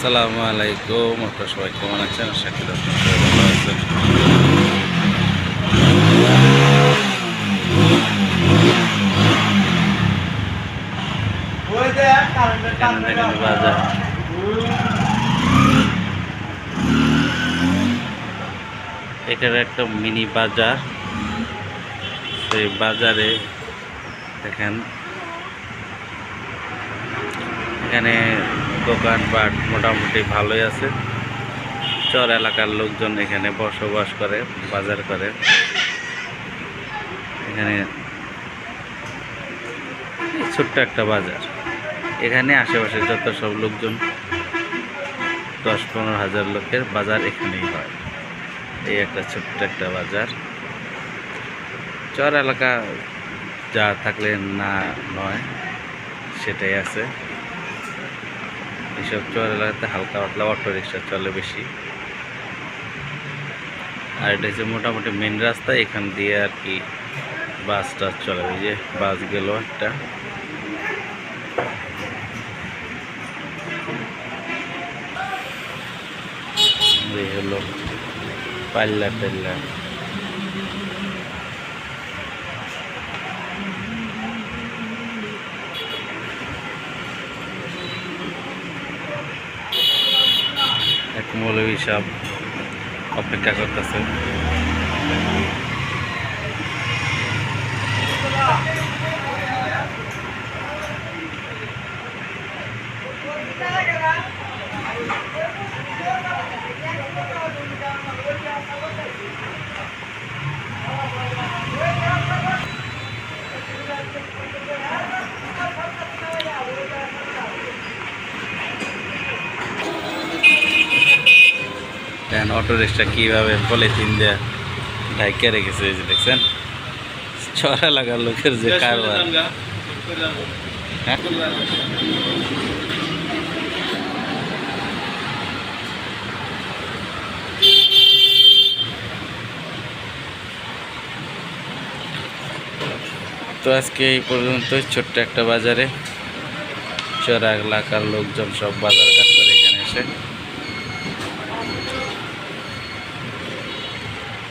আসসালামু আলাইকুম আপনারা সবাই কেমন আছেন? আশা করি আপনারা সবাই ভালো আছেন। বাজার। এখানে একটা মিনি বাজার। সেই বাজারে দেখেন। এখানে দোকানপাট মোটামুটি ভালোই আছে। চর এলাকার লোকজন এখানে বসবাস করে, বাজার করে। এখানে ছোট্ট একটা বাজার। এখানে আশেপাশে যত সব লোকজন, দশ পনেরো হাজার লোকের বাজার এখানেই হয়। এই একটা ছোট্ট একটা বাজার। চর এলাকা যা থাকলে না নয়, সেটাই আছে। এইসব চর এলাকাতে হালকা পাতলা অটো রিক্সা চলে বেশি। আর এটা হচ্ছে মোটামুটি মেন রাস্তা, এখান দিয়ে আর কি বাস টাস চলে। ওই যে বাস গেল একটা। এই হলো পাল্লা টাল্লা মৌলবী সাহেব অপেক্ষা করতেছে। দেখেন অটো রিক্সা কীভাবে পলিথিন দিয়ে ঢাইকে রেখেছে এই যে দেখছেন? ছড়া লাগার লোকের যে কারবার। হ্যাঁ? তো আজকে এই পর্যন্ত ছোট্ট একটা বাজারে। চড়া এলাকার লোকজন সব বাজার ঘাট করে এখানে এসে।